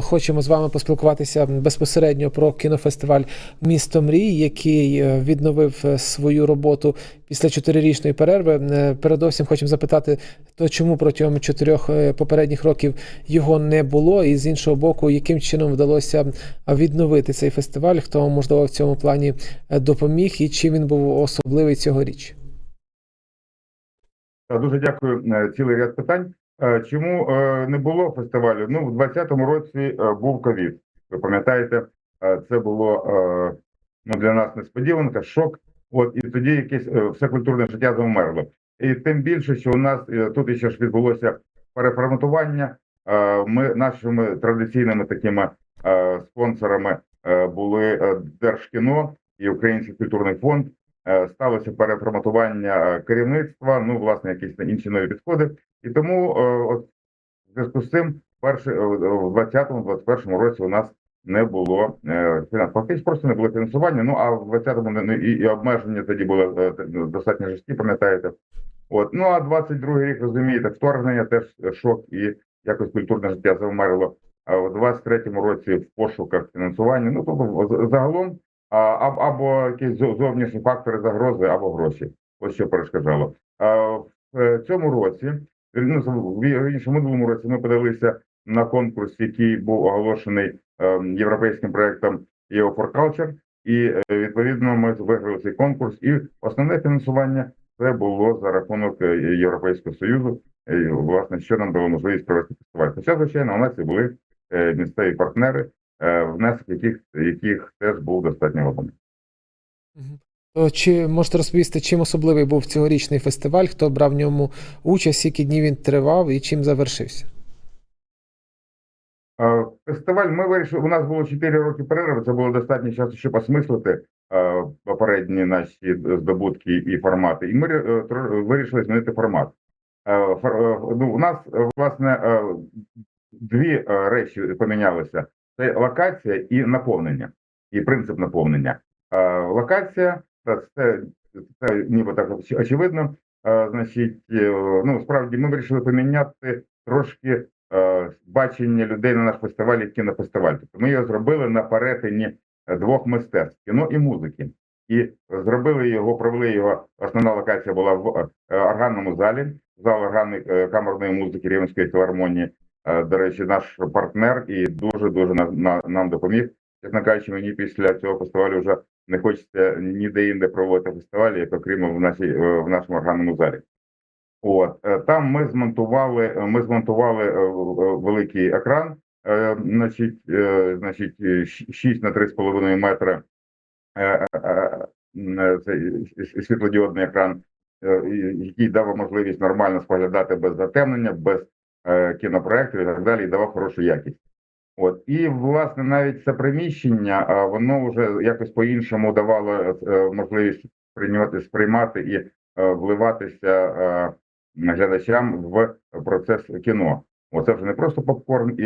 хочемо з вами поспілкуватися безпосередньо про кінофестиваль Місто мрій, який е, відновив е, свою роботу після чотирирічної перерви. Е, Передовсім хочемо запитати, то чому протягом чотирьох попередніх років його не було, і з іншого боку, яким чином вдалося відновити цей фестиваль? Хто можливо в цьому плані допоміг, і чим він був особливий цьогоріч? Дуже дякую. Цілий ряд питань. Е, Чому е, не було фестивалю? Ну, в 2020 році е, був ковід. Ви пам'ятаєте, це було ну, для нас несподіванка, шок. От і тоді якесь все культурне життя завмерло. І тим більше, що у нас тут ще ж відбулося переформатування. Ми нашими традиційними такими спонсорами були Держкіно і Український культурний фонд. Сталося переформатування керівництва, ну, власне, якісь інші нові підходи. І тому е, от, в зв'язку з цим перший, е, в 2020-2021 році у нас не було е, фінансів. Фактично просто не було фінансування, ну а в 20-му не- не- і, і обмеження тоді були е, достатньо жорсткі, пам'ятаєте. От. Ну а 22-й рік, розумієте, вторгнення теж шок і якось культурне життя завмерло. А в 23-му році в пошуках фінансування, ну тобто загалом а, або якісь зовнішні фактори загрози, або гроші. Ось що перешкоджало. В е, цьому році, ну, в в минулому році ми подивилися на конкурс, який був оголошений е, європейським проектом EU for Culture, і е, відповідно ми виграли цей конкурс. І основне фінансування це було за рахунок е, Європейського союзу. І, власне, що нам дало можливість провести фестиваль. Хоча, звичайно, у нас і були е, місцеві партнери, е, внесок яких яких теж був достатньо вагомий. То чи можете розповісти, чим особливий був цьогорічний фестиваль? Хто брав в ньому участь, скільки днів він тривав і чим завершився? Е, Фестиваль ми вирішили. У нас було 4 роки перерви. Це було достатньо часу, щоб осмислити е, попередні наші здобутки і формати. І ми е, вирішили змінити формат. Е, фор- е, ну, у нас е, власне е, дві е, речі помінялися: це локація і наповнення, і принцип наповнення. Е, Локація це, це, ніби так очевидно. Значить, е, ну справді ми вирішили поміняти трошки бачення людей на наш фестиваль кінофестиваль. Тобто ми його зробили на перетині двох мистецтв кіно і музики. І зробили його, провели його. Основна локація була в е, органному залі, зал органної е, камерної музики Рівненської філармонії. До речі, наш партнер і дуже дуже на, на, нам допоміг. Чесно кажучи, мені після цього фестивалю вже не хочеться ніде інде проводити фестивалі, як окрім в нашій е, в нашому органному залі. От е, там ми змонтували. е, Ми змонтували великий екран, значить, значить, е, 6 на 3,5 метри. світлодіодний екран, який дав можливість нормально споглядати без затемнення, без кінопроєкторів і так далі, і давав хорошу якість. От і власне навіть це приміщення, воно вже якось по-іншому давало е, можливість прийняти, сприймати і е, вливатися е, глядачам в процес кіно. Оце вже не просто попкорн і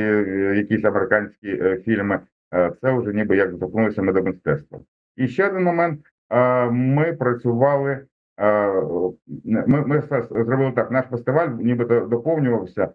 якісь американські фільми, це вже ніби як доторкнулися ми до мистецтва. І ще один момент: ми працювали. Ми, ми зробили так. Наш фестиваль нібито доповнювався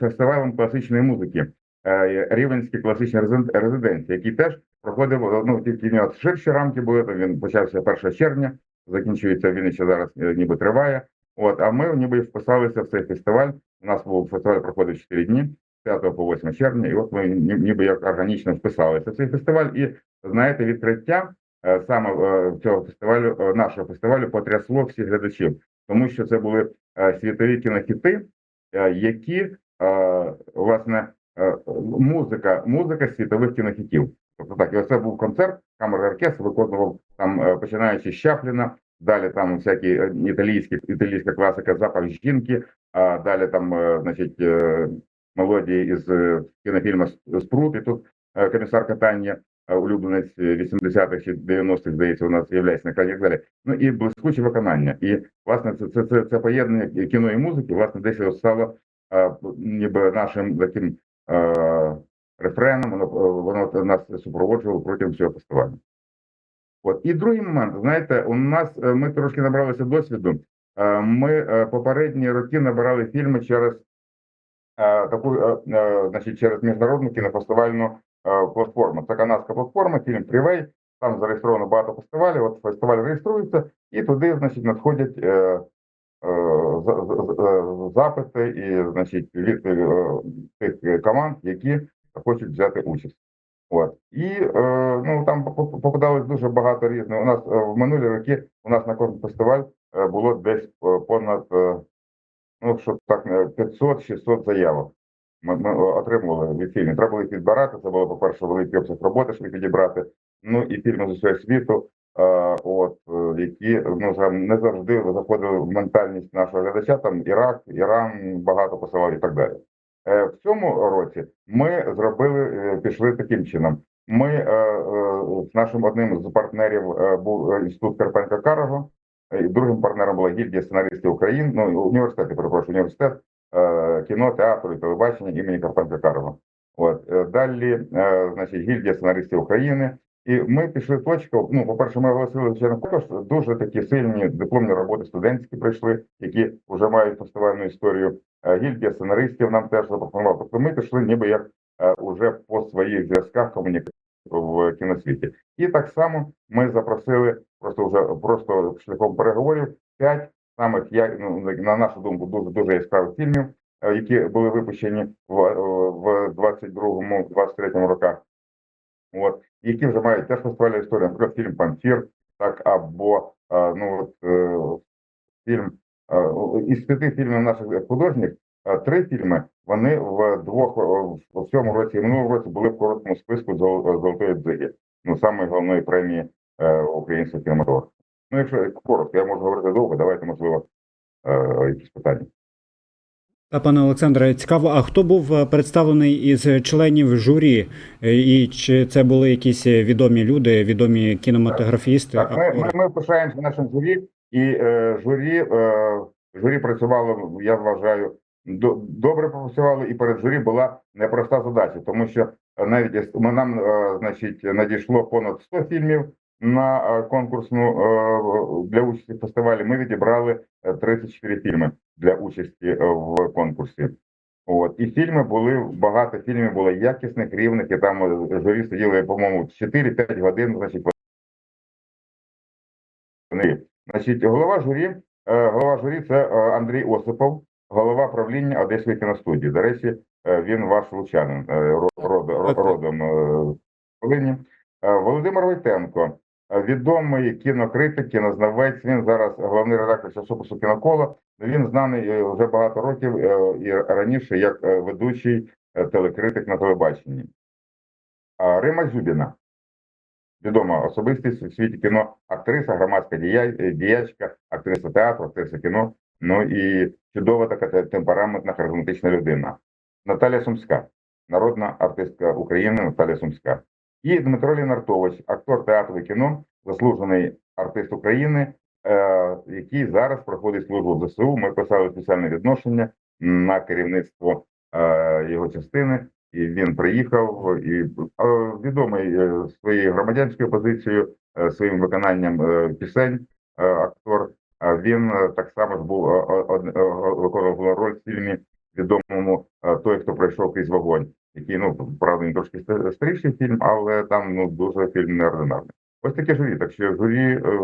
фестивалем класичної музики. Е, Рівенські класичні резиден- резиденції, який теж проходив ну тільки в нього ширші рамки були. Там він почався 1 червня, закінчується він ще зараз е, ніби триває. От, а ми ніби вписалися в цей фестиваль. У нас був фестиваль проходить 4 дні, з 5 по 8 червня, і от ми ніби як органічно вписалися в цей фестиваль. І знаєте, відкриття е, саме цього фестивалю, нашого фестивалю, потрясло всіх глядачів, тому що це були світові кінохіти, які власне музика, музика світових кінохітів. Тобто так, і оце був концерт, камерний оркестр виконував там, е, починаючи з Чапліна, далі там всякі е, італійські, італійська класика запах жінки, а далі там, е, значить, е, мелодії із е, кінофільму Спрут, і тут е, комісар катання, е, улюбленець 80-х чи 90-х, здається, у нас з'являється на і далі. Ну і блискуче виконання. І власне це, це, це, це поєднання кіно і музики, власне, десь стало е, ніби нашим таким е, рефреном, воно, воно нас супроводжувало протягом цього фестивалю. От і другий момент, знаєте, у нас е, ми трошки набралися досвіду. Е, Ми е, попередні роки набирали фільми через е, таку е, е, значить, через міжнародну кінофестивальну е, платформу. Це канадська платформа, фільм Привей. Там зареєстровано багато фестивалів. От фестиваль реєструється, і туди, значить, надходять е, е, запити і, значить, від е, тих команд, які хочуть взяти участь. От і е, ну там поп- попадалось дуже багато різних. У нас е, в минулі роки у нас на кожен фестиваль е, було десь е, понад е, ну що так е, 500-600 заявок. Ми, ми отримували від фільмів. Треба було їх підбирати. Це було, по-перше, великий обсяг роботи, щоб їх підібрати. Ну і фільми з усього світу, е, от е, які ну не завжди заходили в ментальність нашого глядача. Там Ірак, Іран багато посилав і так далі. Е, В цьому році ми зробили, е, пішли таким чином. Ми е, е, з нашим одним з партнерів е, був е, інститут Карпенка Карого, і другим партнером була гільдія сценаристів України, ну університет, перепрошую, університет е, кіно, театру і телебачення імені Карпенка Карого. От е, далі, е, значить, гільдія сценаристів України. І ми пішли точку. Ну, по-перше, ми оголосили звичайно також дуже такі сильні дипломні роботи студентські прийшли, які вже мають фестивальну історію. Е, Гільдія сценаристів нам теж запропонувала. Тобто ми пішли ніби як е, уже по своїх зв'язках комунікації в кіносвіті. І так само ми запросили просто вже просто шляхом переговорів п'ять самих я ну, на нашу думку дуже дуже яскравих фільмів, е, які були випущені в 22-му, 23-му роках. От які вже мають теж фестивальну історію, наприклад, фільм Памфір, так або ну от е, фільм із п'яти фільмів наших художніх. е, Три фільми вони в двох е, в цьому році і минулому році були в короткому списку золотої дзиги, ну самої головної премії українського кінематографу. Ну, якщо коротко, я можу говорити довго, давайте можливо якісь питання. Пане Олександре, цікаво, а хто був е, представлений із членів журі, Е, і чи це були якісь відомі люди, відомі кінематографісти? Так, ми, ми, ми пишаємося нашим журі, і е, журі, е, журі працювало, я вважаю, до, добре працювало, і перед журі була непроста задача, тому що е, навіть нам, е, значить, надійшло понад 100 фільмів на е, конкурсну е, для участі в фестивалі. Ми відібрали е, 34 фільми для участі е, в конкурсі. От і фільми були багато фільмів було якісних, рівних, і там е, журі сиділи, по-моєму, 4-5 годин, значить, вони. Значить, голова журі, е, голова журі це е, Андрій Осипов, голова правління Одеської кіностудії. До речі, е, він ваш лучанин, е, род- родом е, Волині. Е, Володимир Войтенко, е, відомий кінокритик, кінознавець. Він зараз головний редактор часопису кінокола. Він знаний е, вже багато років е, і раніше як е, ведучий е, телекритик на телебаченні. Рима Зюбіна, відома особистість у світі кіно, актриса, громадська е, діячка, актриса театру, актриса кіно. Ну і чудова така темпераментна, харизматична людина. Наталя Сумська, народна артистка України Наталя Сумська. І Дмитро Лінартович, актор театру і кіно, заслужений артист України, е, який зараз проходить службу в ЗСУ. Ми писали спеціальне відношення на керівництво е, його частини. І він приїхав і е, відомий е, своєю громадянською позицією, е, своїм виконанням пісень. Актор А він так само ж був виконував роль в фільмі відомому той, хто пройшов крізь вогонь, який ну правда він трошки старіший фільм, але там ну дуже фільм неординарний. Ось таке журі. Так що журі е,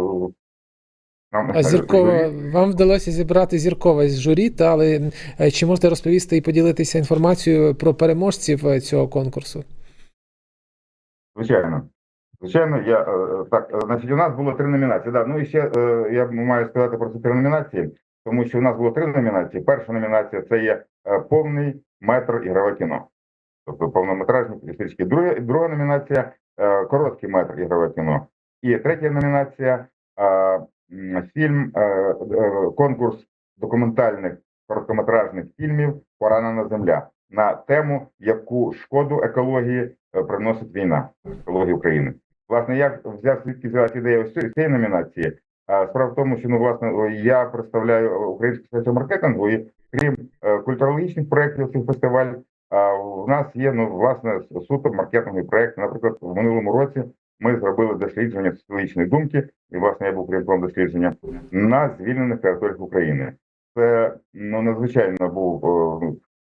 нам А зіркова журі- вам вдалося зібрати зіркове з журі, та але е, чи можете розповісти і поділитися інформацією про переможців е, цього конкурсу? Звичайно. Звичайно, я так, значить, у нас було три номінації. Да. Ну і ще я маю сказати про ці три номінації, тому що у нас було три номінації. Перша номінація це є повний метр ігрове кіно, тобто повнометражні стрічки. Друга, друга номінація е, короткий метр ігрове кіно. І третя номінація е, фільм, е, конкурс документальних короткометражних фільмів Поранена земля на тему, яку шкоду екології приносить війна екології України. Власне, я взяв звідки взялася ідея ось цієї номінації. Справа в тому, що ну власне я представляю українську асоціацію маркетингу, і крім культурологічних проєктів цих фестиваль, а в нас є ну власне суто маркетинговий проєкт. Наприклад, в минулому році ми зробили дослідження соціологічної думки, і власне я був керівником дослідження на звільнених територіях України. Це ну надзвичайно був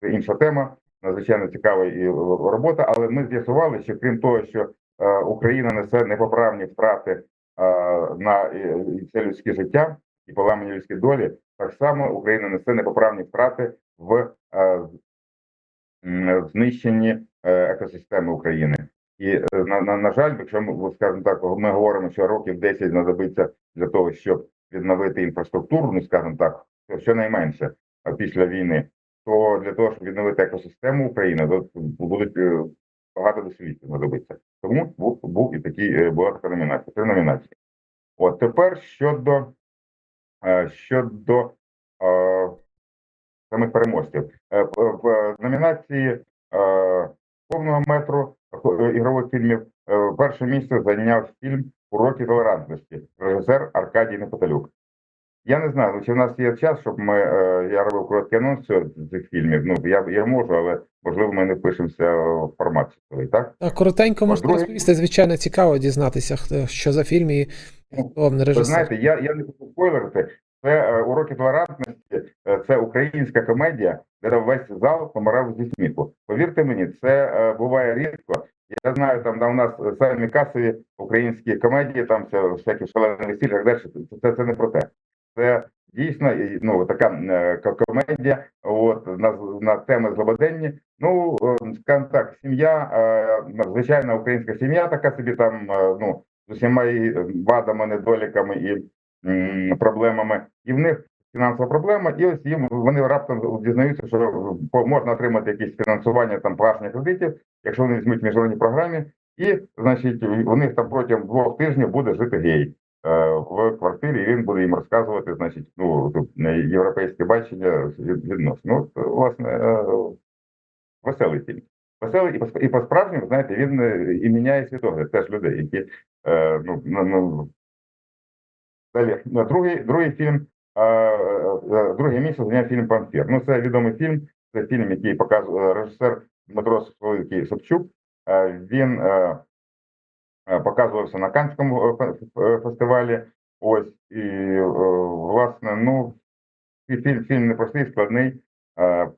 це інша тема, надзвичайно цікава і е, робота. Але ми з'ясували, що крім того, що е, Україна несе непоправні втрати е, на е, це людське життя і поламані людські долі, так само Україна несе непоправні втрати в знищенні е, екосистеми України. І е, на, на, на жаль, якщо ми скажімо так, ми говоримо, що років 10 знадобиться для того, щоб відновити інфраструктуру, ну скажімо так, щонайменше після війни, то для того, щоб відновити екосистему України, то будуть е, багато десятиліть знадобиться. Тому був, був і такий була така номінація. Три номінації. От тепер щодо щодо самих переможців Е, в- в номінації е, повного метру е, ігрових фільмів е, перше місце зайняв фільм Уроки толерантності, режисер Аркадій Непоталюк. Я не знаю, чи в нас є час, щоб ми е, я робив короткий анонс цих фільмів. Ну я я можу, але можливо ми не впишемося в формат часовий, так? Так, коротенько можете Друге- розповісти. Звичайно, цікаво дізнатися, хто- що за фільм і хто Ви режисер. знаєте, я, я не хочу спойлерити. Це е, уроки толерантності, е, це українська комедія, де весь зал помирав зі сміху. Повірте мені, це е, буває рідко. Я знаю, там, там у нас самі касові українські комедії, там все всякі шалені весілля, так далі. Це, це, не про те. Це дійсно ну, така комедія, от на, на теми злободенні. Ну, е, скажімо так, сім'я, звичайна українська сім'я, така собі там, ну, з усіма вадами, недоліками і проблемами, і в них фінансова проблема, і ось їм вони раптом дізнаються, що можна отримати якісь фінансування там погашення кредитів, якщо вони візьмуть в міжнародній програмі, і значить у них там протягом двох тижнів буде жити гей. е, В квартирі і він буде їм розказувати, значить, ну е, європейське бачення відносно. Ну, власне, е, веселий фільм. Веселий і по- і по-справжньому, знаєте, він е, і міняє світогляд теж людей, які е, ну Далі другий, другий фільм, е, е, друге місце зайняв фільм Памфір. Ну, це відомий фільм. Це фільм, який показує режисер Дмитро Собчук. Він показувався на фе- фестивалі. Ось і власне, ну фільм, фільм непростий, складний.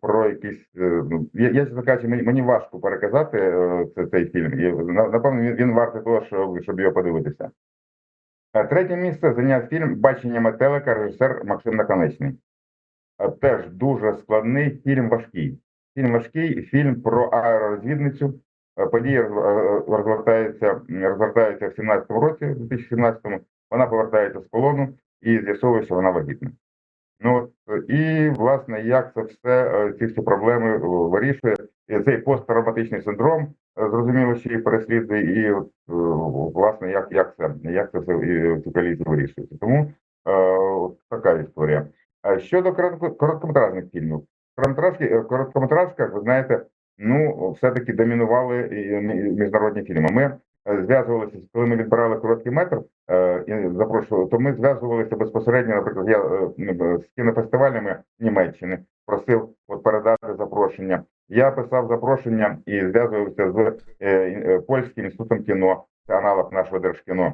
Про якісь е, ну, я, я кажучи, мені, мені важко переказати е, цей фільм. І напевно він, він вартий того, щоб, щоб його подивитися. Третє місце зайняв фільм Бачення метелика, режисер Максим Наконечний. Теж дуже складний фільм важкий. Фільм важкий, фільм про аеророзвідницю. Е, Події е, розгортаються, розгортаються в 17-му році, в 2017-му. Вона повертається з полону і з'ясовує, що вона вагітна. Ну от, і власне, як це все е, ці всі проблеми вирішує. Цей посттравматичний синдром, зрозуміло, що її переслідує, і е, власне, як, як це як це і ці колізії вирішується. Тому е, така історія. Щодо коротко- короткометражних фільмів, е, короткометражках, ви знаєте, ну все-таки домінували міжнародні фільми. Ми е, зв'язувалися, коли ми відбирали короткий метр е, і запрошували, то ми зв'язувалися безпосередньо, наприклад, я е, з кінофестивалями Німеччини просив от передати запрошення. Я писав запрошення і зв'язувався з е, е, польським інститутом кіно, це аналог нашого держкіно.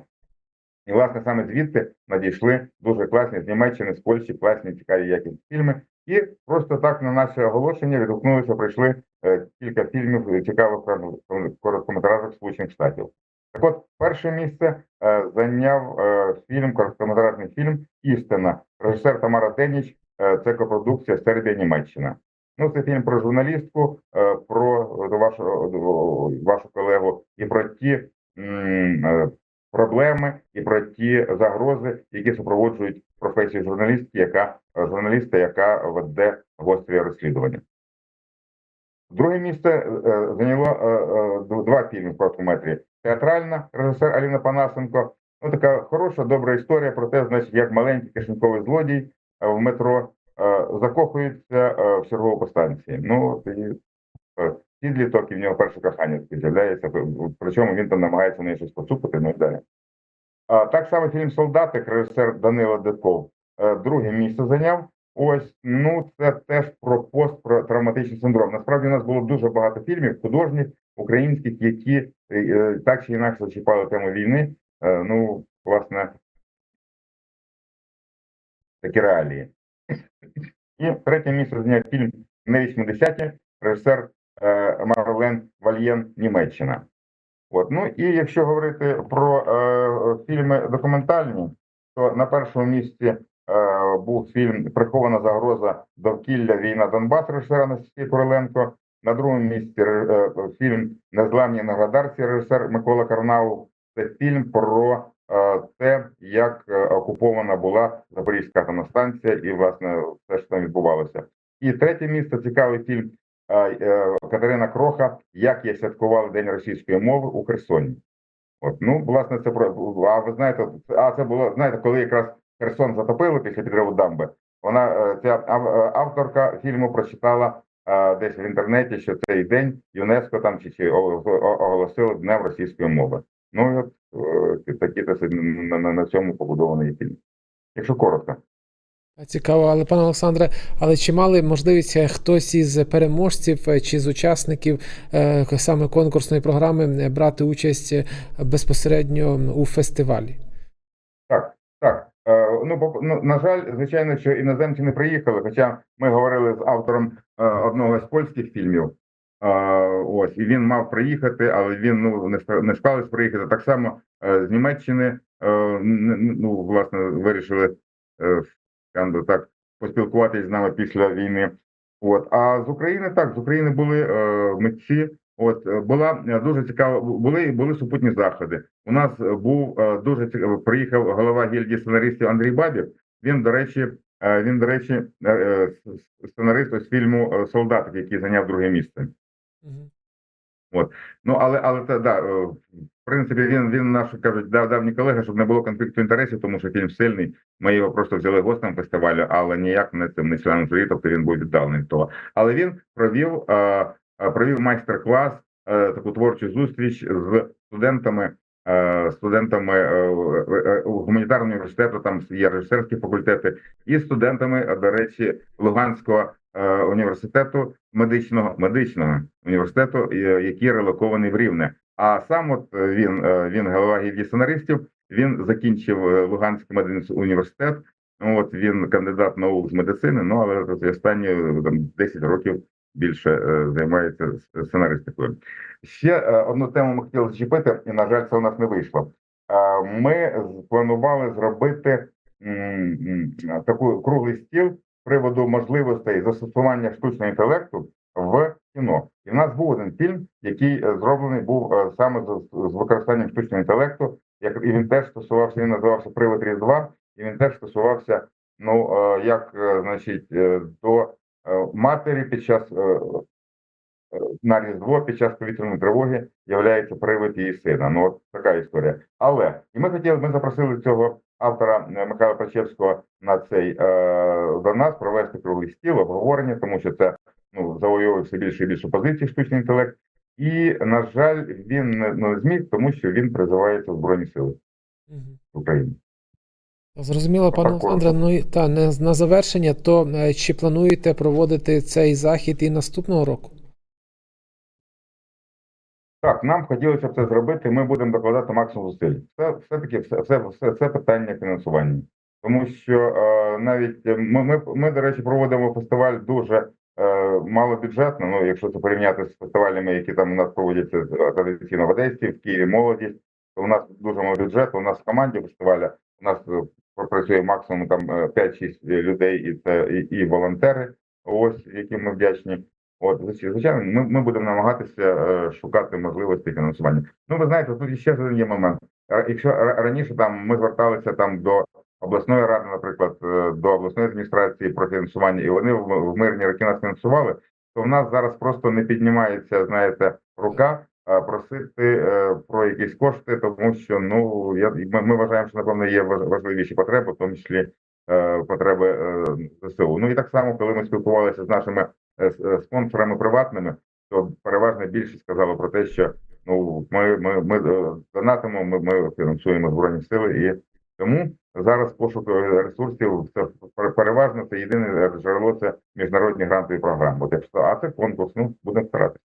І, власне, саме звідти надійшли дуже класні з Німеччини, з Польщі, класні, цікаві якісні фільми. І просто так на наше оголошення відгукнулися, прийшли е, кілька фільмів цікавих короткометражок Сполучених Штатів. Так от, перше місце зайняв фільм, короткометражний фільм Істина. Режисер Тамара Деніч, це копродукція Сербія Німеччина. Ну, це фільм про журналістку, е, про е, вашу, е, вашу колегу і про ті проблеми і про ті загрози, які супроводжують професію журналістки, яка журналіста, яка веде гострі розслідування. Друге місце зайняло два фільми в короткометрі. Театральна режисер Аліна Панасенко. Ну, така хороша, добра історія про те, значить, як маленький кишеньковий злодій в метро закохується е, в чергову по станції. Ну, і е, підліток, і в нього перше кохання з'являється, причому він там намагається неї щось поцупити, ну і далі. А, так само фільм Солдатик, режисер Данило Дедков, е, друге місце зайняв. Ось, ну це теж про посттравматичний синдром. Насправді у нас було дуже багато фільмів художніх, українських, які е, е, так чи інакше зачіпали тему війни. Е, ну, власне, такі реалії. І третє місце зайняв фільм не 80-ті, режисер е, Марлен Вальєн, Німеччина. От. Ну і якщо говорити про е, фільми документальні, то на першому місці е, був фільм Прихована загроза довкілля війна Донбас режисера Анастасії Короленко. На другому місці е, фільм Незламні Нагадарці режисер Микола Карнау. Це фільм про е, те, як е, окупована була Запорізька атомна станція і власне все, що там відбувалося. І третє місце цікавий фільм е, Катерина Кроха Як я святкував День російської мови у Херсоні. От ну власне це про а ви знаєте, а це було знаєте, коли якраз Херсон затопили після підриву дамби. Вона е, ця авторка фільму прочитала десь в інтернеті, що цей день ЮНЕСКО там чи, чи оголосили днем російської мови. Ну от такі на, на, на цьому побудований фільм. Якщо коротко. Цікаво, але пане Олександре, але чи мали можливість е, хтось із переможців е, чи з учасників е, саме конкурсної програми брати участь безпосередньо у фестивалі? Так, так. Ну, ну, на жаль, звичайно, що іноземці не приїхали, хоча ми говорили з автором одного з польських фільмів. Ось, і він мав приїхати, але він ну, не, не склалось приїхати. Так само е, з Німеччини е, ну, власне, вирішили е, так, поспілкуватись з нами після війни. От. А з України так, з України були митці. От була дуже цікава, були були супутні заходи. У нас був дуже цікавий, приїхав голова гільдії сценаристів Андрій Бабів. Він, до речі, він, до речі, сценарист ось фільму Солдатик, який зайняв друге місце. Мгм. Ну але але це да, е, в принципі, він він наш кажуть, дав давній колега, щоб не було конфлікту інтересів, тому що фільм сильний. Ми його просто взяли гостем фестивалю, але ніяк не цим не членом журі, тобто він був віддалений від того. Але він провів е, е, провів майстер-клас, е, таку творчу зустріч з студентами. е, Студентами е, гуманітарного університету, там є режисерські факультети, і студентами, до речі, Луганського університету медичного медичного університету, е, який релокований в Рівне. А сам от е, він, е, він голова гільдії сценаристів. Він закінчив е, Луганський медичний університет. Ну, От він кандидат наук з медицини. Ну але останні е, там 10 років більше е, займається сценаристикою. Ще е, одну тему ми хотіли зачепити, і на жаль, це у нас не вийшло. Е, Ми планували зробити таку круглий стіл приводу можливостей застосування штучного інтелекту в кіно. І в нас був один фільм, який е, зроблений був е, саме з, використанням штучного інтелекту. Як і він теж стосувався, він називався Привод Різдва, і він теж стосувався, ну е, як значить, до матері під час на Різдво під час повітряної тривоги являється привид її сина. Ну от така історія. Але і ми хотіли, ми запросили цього автора е, Михайла Пачевського на цей е, до нас провести круглий стіл, обговорення, тому що це ну завойовує все більше і більше позицій штучний інтелект. І на жаль, він не, не зміг, тому що він призивається в збройні сили. України. Зрозуміло, пане Олександре. Ну та не на завершення, то е, чи плануєте проводити цей захід і наступного року? Так, нам хотілося б це зробити. Ми будемо докладати максимум зусиль. Це все таки все, все, все це питання фінансування, тому що е, навіть ми, ми, ми, до речі, проводимо фестиваль дуже е, малобюджетно. Ну, якщо це порівняти з фестивалями, які там у нас проводяться е, традиційно в Одесі, в Києві, молодість, то у нас дуже мало бюджету. У нас в команді фестиваля у нас е, працює максимум там е, 5-6 людей, і це і, і волонтери. Ось яким ми вдячні. От, звичайно, ми, ми будемо намагатися е, шукати можливості фінансування. Ну, ви знаєте, тут ще один є момент. Е, Якщо ра- раніше там ми зверталися там до обласної ради, наприклад, е, до обласної адміністрації про фінансування, і вони в, мирні роки нас фінансували, то в нас зараз просто не піднімається, знаєте, рука просити про якісь кошти, тому що ну я ми, ми вважаємо, що напевно є важ- важливіші потреби, в тому числі потреби е, ЗСУ. Ну і так само, коли ми спілкувалися з нашими спонсорами приватними, то переважна більшість сказала про те, що ну ми, ми, ми е, донатимо, ми, ми фінансуємо збройні сили, і тому зараз пошук е, ресурсів це пер- переважно це єдине джерело це міжнародні грантові програми. От якщо а це конкурс, ну будемо старатися.